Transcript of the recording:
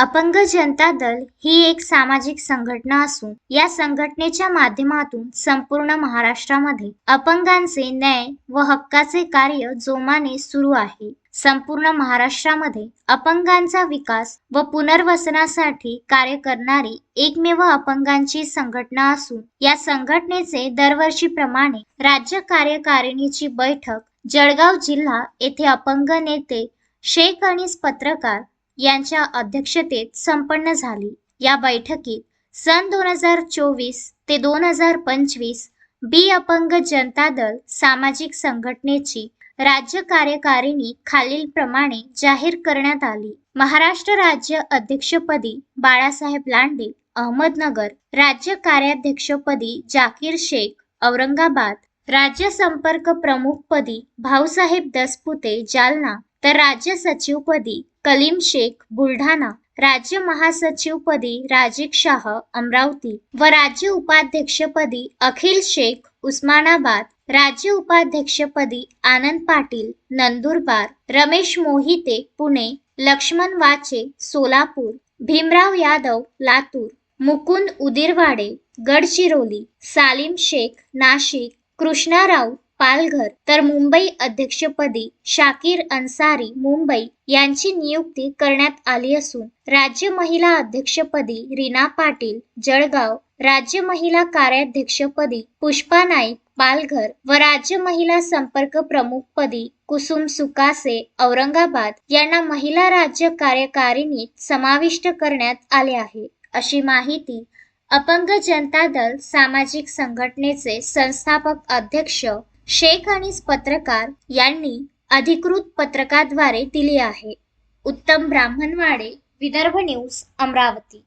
अपंग जनता दल ही एक सामाजिक संघटना असून या संघटनेच्या माध्यमातून संपूर्ण महाराष्ट्रामध्ये अपंगांचे न्याय व हक्काचे कार्य जोमाने सुरू आहे. संपूर्ण महाराष्ट्रामध्ये अपंगांचा विकास व पुनर्वसनासाठी कार्य करणारी एकमेव अपंगांची संघटना असून या संघटनेचे दरवर्षीप्रमाणे राज्य कार्यकारिणीची बैठक जळगाव जिल्हा येथे अपंग नेते शेख अनीस पत्रकार यांच्या अध्यक्षतेत संपन्न झाली. या बैठकीत सन दोन हजार चोवीस ते दोन हजार पंचवीस बी अपंग जनता दल सामाजिक संघटनेची राज्य कार्यकारिणी खालीलप्रमाणे जाहीर करण्यात आली. महाराष्ट्र राज्य अध्यक्षपदी बाळासाहेब लांडे अहमदनगर राज्य कार्याध्यक्षपदी जाकीर शेख औरंगाबाद राज्य संपर्क प्रमुखपदी भाऊसाहेब दसपुते जालना तर राज्य सचिवपदी कलीम शेख बुलढाणा राज्य महासचिवपदी राजीक शाह अमरावती व राज्य उपाध्यक्षपदी अखिल शेख उस्मानाबाद राज्य उपाध्यक्षपदी आनंद पाटील नंदुरबार रमेश मोहिते पुणे लक्ष्मण वाचे सोलापूर भीमराव यादव लातूर मुकुंद उदिरवाडे गडचिरोली सालीम शेख नाशिक कृष्णाराव पालघर. तर मुंबई अध्यक्षपदी शाकीर अन्सारी मुंबई यांची नियुक्ती करण्यात आली असून राज्य महिला अध्यक्षपदी रीना पाटील जळगाव. राज्य महिला कार्याध्यक्षपदी पुष्पा नाईक पालघर. व राज्य महिला संपर्क प्रमुखपदी कुसुम सुकासे औरंगाबाद. यांना महिला राज्य कार्यकारिणीत समाविष्ट करण्यात आले आहे. अशी माहिती अपंग जनता दल सामाजिक संघटनेचे संस्थापक अध्यक्ष शेख आणि पत्रकार यांनी अधिकृत पत्रकाद्वारे दिली आहे. उत्तम ब्राह्मणवाडे विदर्भ न्यूज अमरावती.